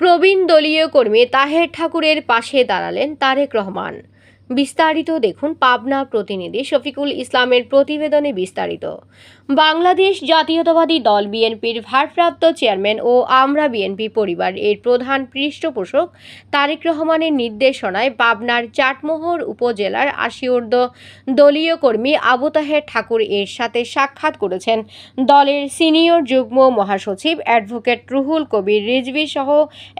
প্রবীণ দলীয় কর্মী তাহের ঠাকুরের পাশে দাঁড়ালেন তারেক রহমান। বিস্তারিত দেখুন পাবনা প্রতিনিধি শফিকুল ইসলামের প্রতিবেদনে বিস্তারিত। বাংলাদেশ জাতীয়তাবাদী দল বিএনপির ভারপ্রাপ্ত চেয়ারম্যান ও আমরা বিএনপি পরিবার এর প্রধান পৃষ্ঠপোষক তারেক রহমানের নির্দেশনায় পাবনার চাটমোহর উপজেলার আশিউর্দ দলীয় কর্মী আবু তাহের ঠাকুর এর সাথে সাক্ষাৎ করেছেন। দলের সিনিয়র যুগ্ম মহাসচিব অ্যাডভোকেট রুহুল কবির রিজভি সহ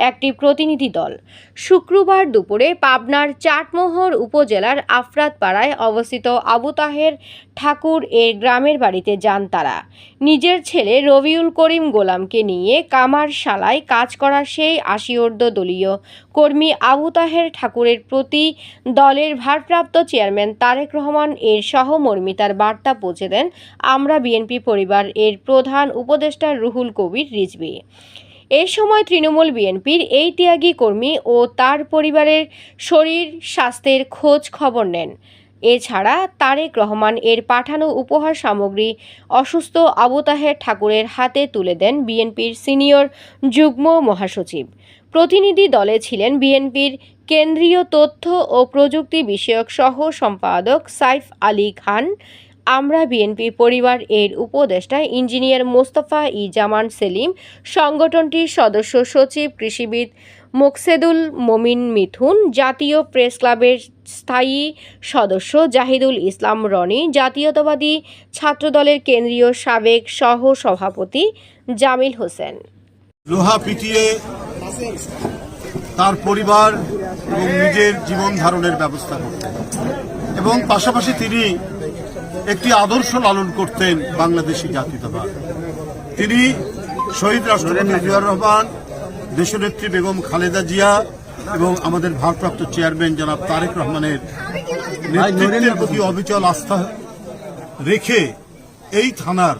একটি প্রতিনিধি দল। শুক্রবার দুপুরে পাবনার চাটমোহর উপজেলার আফরাতপাড়ায় অবস্থিত আবু তাহের ঠাকুর এর গ্রামের বাড়িতে যান তারা। নিজের ছেলে রবিউল করিম গোলামকে নিয়ে কামারশালায় কাজ করা সেই আশিওর্দ দলীয় কর্মী আবু তাহের ঠাকুরের প্রতি দলের ভারপ্রাপ্ত চেয়ারম্যান তারেক রহমান এর সহমর্মিতার বার্তা পৌঁছে দেন আমরা বিএনপি পরিবার এর প্রধান উপদেষ্টা রুহুল কবির রিজভি। এ সময় তৃণমূল বিএনপির এই ত্যাগী কর্মী ও তার পরিবারের শরীর স্বাস্থ্যের খোঁজ খবর নেন। এছাড়া তারেক রহমান এর পাঠানো উপহার সামগ্রী অসুস্থ আবু তাহের ঠাকুরের হাতে তুলে দেন বিএনপির সিনিয়র যুগ্ম মহাসচিব। প্রতিনিধি দলে ছিলেন বিএনপির কেন্দ্রীয় তথ্য ও প্রযুক্তি বিষয়ক সহ সম্পাদক সাইফ আলী খান আমরা বিএনপি পরিবার এর উপদেষ্টা ইঞ্জিনিয়ার মোস্তফা ই জামান সেলিম, সংগঠনটির সদস্য সচিব কৃষিবিদ মোকসেদুল মমিন মিথুন, জাতীয় প্রেস ক্লাবের স্থায়ী সদস্য জাহিদুল ইসলাম রনি, জাতীয়তাবাদী ছাত্রদলের কেন্দ্রীয় সাবেক সহ সভাপতি জামিল হোসেন। লোহা পিটিয়ে তার পরিবার এবং নিজের জীবন ধারণের ব্যবস্থা করতেন এবং পাশাপাশি তিনি একটি আদর্শ লালন করতেন বাংলাদেশি জাতীয়তাবাদ। তিনি শহীদ রাষ্ট্রপতি জিয়াউর রহমান, দেশনেত্রী বেগম খালেদা জিয়া এবং আমাদের ভারপ্রাপ্ত চেয়ারম্যান জনাব তারেক রহমানের নেতৃত্বের প্রতি অবিচল আস্থা রেখে এই থানার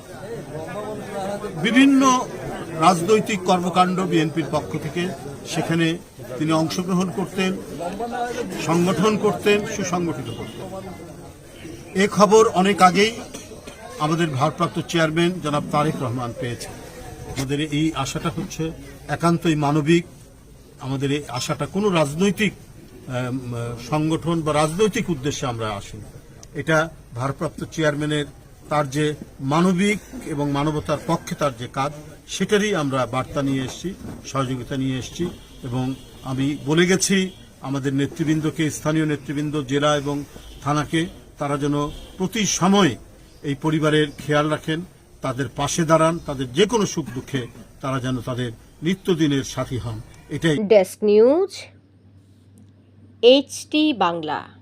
বিভিন্ন রাজনৈতিক কর্মকাণ্ড বিএনপির পক্ষ থেকে সেখানে তিনি অংশগ্রহণ করতেন, সংগঠন করতেন, সুসংগঠিত করতেন। এ খবর অনেক আগেই আমাদের ভারপ্রাপ্ত চেয়ারম্যান জনাব তারেক রহমান পেয়েছে আমাদের এই আশাটা হচ্ছে একান্তই মানবিক, আমাদের এই আশাটা কোনো রাজনৈতিক সংগঠন বা রাজনৈতিক উদ্দেশ্যে আমরা আসি এটা ভারপ্রাপ্ত চেয়ারম্যানের তার যে মানবিক এবং মানবতার পক্ষে তার যে কাজ, সেটারই আমরা বার্তা নিয়ে এসেছি, সহযোগিতা নিয়ে এসেছি এবং আমি বলে গেছি, আমাদের নেতৃবৃন্দকে, স্থানীয় নেতৃবৃন্দ, জেলা এবং থানাকে তারা যেন প্রতি সময় এই পরিবারের খেয়াল রাখেন, তাদের পাশে দাঁড়ান, তাদের যে কোনো সুখ দুঃখে তারা যেন তাদের নিত্যদিনের সাথী হন। এটাই ডেস্ক নিউজ এইচটি বাংলা।